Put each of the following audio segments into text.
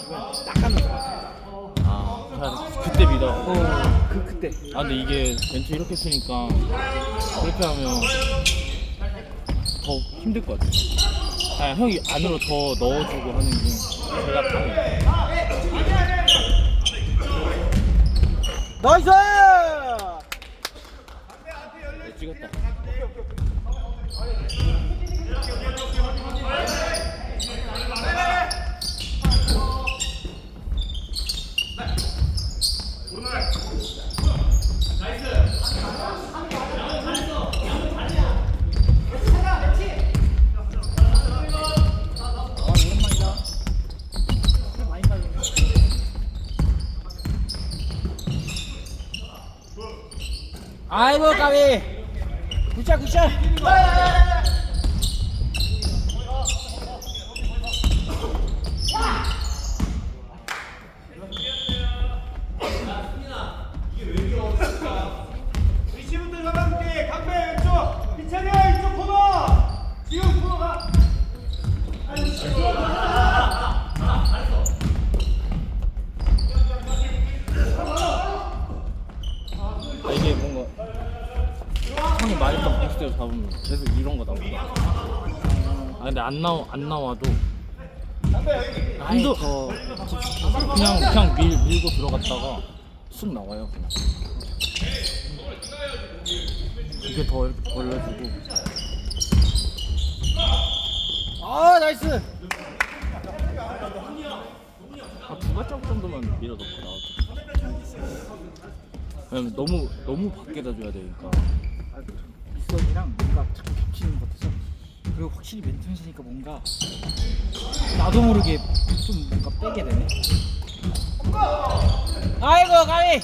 주면 딱 감아서 아 그냥 그때 믿어. 어 그 그때 아 근데 이게 벤투 이렇게 쓰니까 그렇게 하면 더 힘들 것 같아. 아 형이 안으로 더 넣어주고 하는 게 제가 편해. 나이스 네, 찍었다. 아 오랜만이다 많이 빠지네 아이고 까비. 굿샷 굿샷 이시부터 잡아줄게. 강배 왼쪽. 이찬이야 이쪽 코너. 지금 코너 가. 아, 이게 뭔가 형이 엑스대로 잡으면 계속 이런 거 나온다. 아 근데 안 나와 안 나와도 힘도- 더 그냥 그냥 밀 밀고 들어갔다가 쑥 나와요 그냥. 이게 더 벌려주고 아 나이스 한두 발짝 정도만 밀어 넣고 나와도. 너무 너무 밖에다 줘야 되니까. 미성이랑 뭔가 탁 겹치는 것 같아서 그리고 확실히 멘토니까 뭔가 나도 모르게 좀 뭔가 빼게 되네. 아이고 가위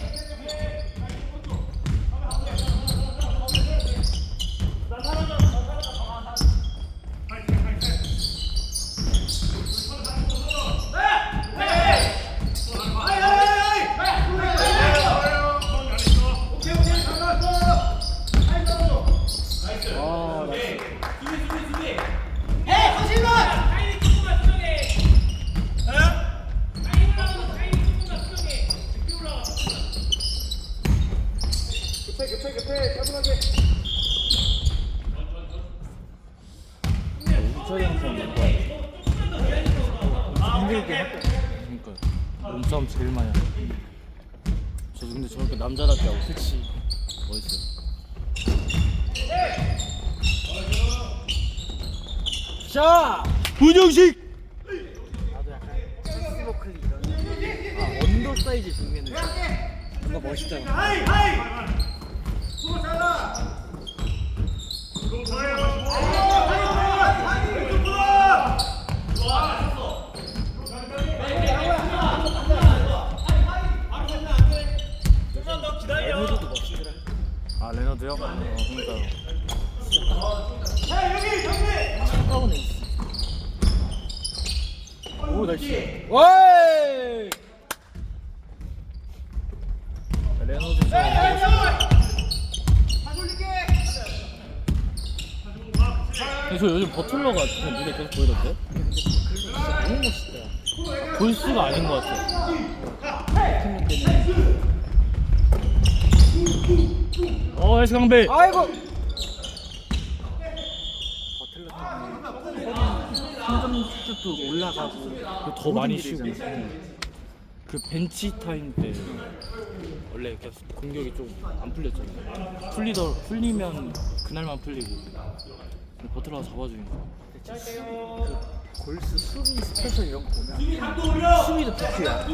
아 나이스 급해 급해 급해. 차분하게. 우철이 형처럼 뭔가 힘들게 했고 그러니까 몸싸움 제일 많이 하죠. 저도 근데 저렇게 남자답게 하고 섹시 멋있어요. 자 문영식. 나도 약간 스모클 이런 아 언더 사이즈 중면은 뭔가 멋있잖아 하이 하이. 코너 잘라. 레노드도 멋있더라 아 레너드요? 어 그러니까요. 오 나이스 와이 올릴게. 근데 저 요즘 버틀러가 눈에 계속 보이던데? 너무 멋있다 골수가 아닌 것 같아. 팀 때문에 어 헬스 강배. 아이고 버틀러 힘든 수준도 올라가고 더 많이 쉬고. 그 벤치 타임 때 원래 계속 공격이 좀 안 풀렸잖아요. 풀리더 풀리면 그날만 풀리고 근데 버틀러가 잡아주니까 그 골스 수비 스페셜 이런 거 보면 수비도 비큐야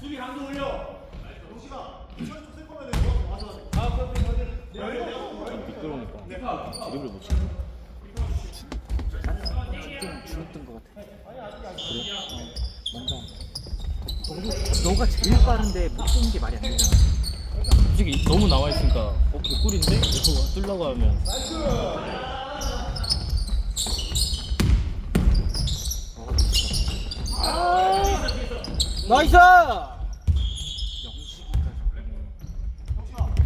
수비 강도 올려. 좀 미끄러우니까 드리블을 못 치고 좀 줄었던 것 같아 그래? 어, 뭔가 너도 너가 제일 빠른데 못 쏘는 게 말이 안 되잖아 솔직히 너무 나와 있으니까 어 개꿀인데? 이러고 뚫려고 하면 나이스! 영식이가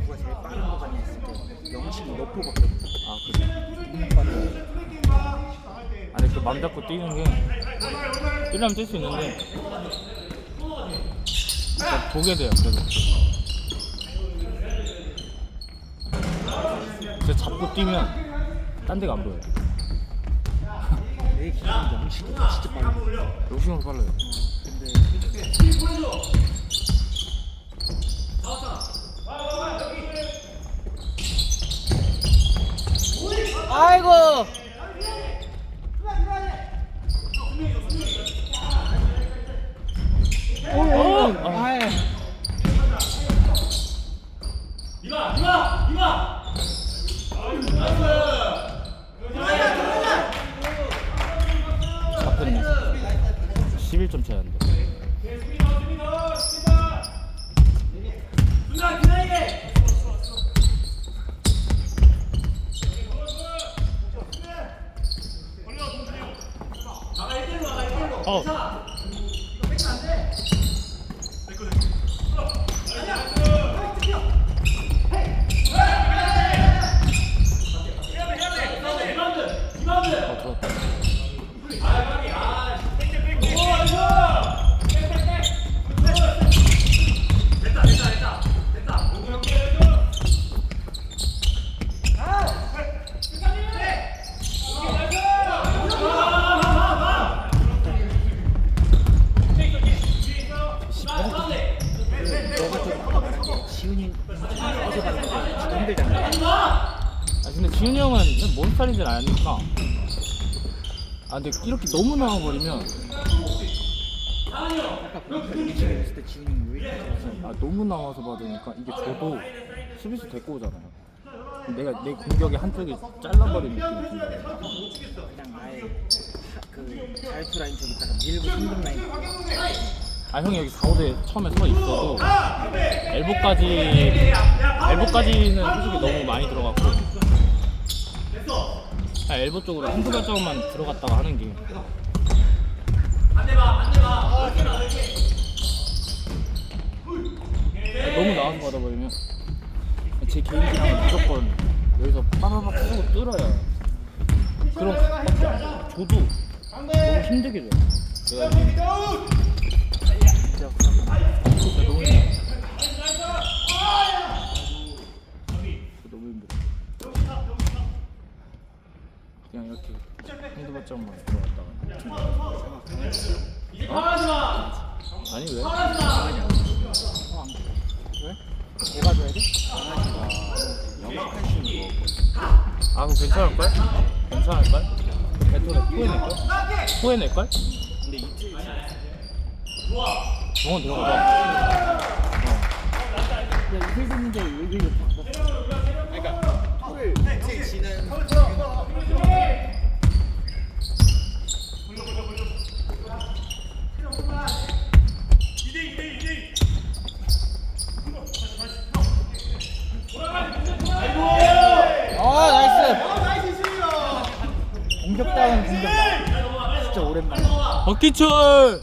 누가 제일 빠른 거 같냐 했을 때 영식이 몇 프로 받거든 아 그래? 너무 빠르다 맘 잡고 뛰는 게 뛰려면 뛸 수 있는데 보게 돼요 계속 진짜 잡고 뛰면 딴 데가 안 보여요 내 진짜 빨라. 욕심으로 빨라요 근데 아이고. 오, 오, 아이. 잡혔네 11점 차이 안돼 어. 어, 들어왔다. 너가 좀 아까 말한 게 지훈이 어제 받는 거 진짜 힘들잖아. 아 근데 지훈이 형은 뭔 스타일인지 아니까 아 근데 이렇게 너무 나와버리면 아까 있을 때 지훈이 왜 이렇게 아 너무 나와서 받으니까 이게 저도 수비수 데리고 오잖아요. 내가 내 공격의 한쪽이 잘라버린 느낌이 든다 그냥 아예 하- 그 자유투 라인 저기 있다가 밀고 3분 라인. 아 형이 여기 4, 5대 처음에 서 있어도 엘보까지 엘보까지는 솔직히 너무 많이 들어갔고 아, 엘보 쪽으로 한두 발자국만 들어갔다가 하는 게 너무 나와서 받아버리면 제 개인기랑은 무조건 여기서 빠바박 쓰고 그런 각밖에 안 돼요. 저도 너무 힘들게 돼요 내가 지금 진짜 너무 힘들어. 너무 힘들어. 그냥 이렇게 한두 발짝만 들어갔다가. 어? 아니 왜? 왜? 내가 줘야 돼? 아 그럼 괜찮을걸? 괜찮을걸? 배토를 후회낼걸? 후회낼걸? 근데 이틀 병원 들어가봐. 야 이틀 됐는데 왜 이렇게 바꿨어? 아 나이스. 공격다운 공격. 진짜 오랜만에 박기철!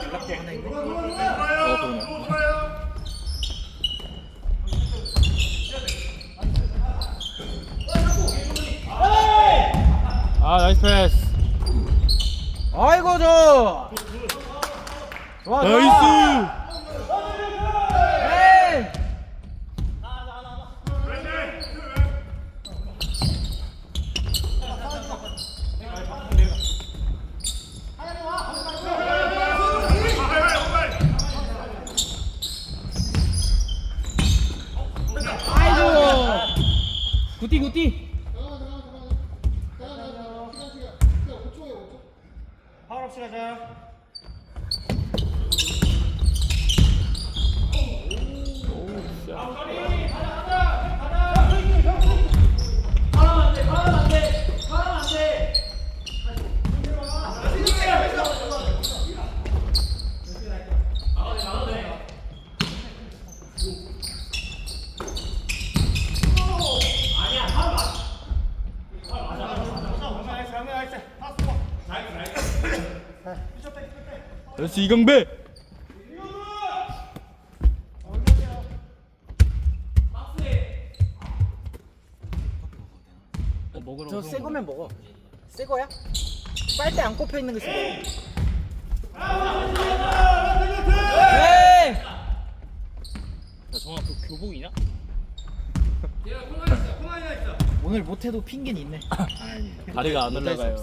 연락도 하나 있네 어 그러네. 아 나이스 패스. 아이고 저 좋아 나이스. 에이! 아이고 굿띠 굿띠 파울 없이 가자 나이스 이강배. 거 먹으라고 저 그런 새 거. 거면 먹어. 새 거야? 빨대 안 꼽혀 있는 거 쓰고. 에이! 야 정아 그 교복이냐? 오늘 못해도 핑계는 있네. 다리가 안 올라가요.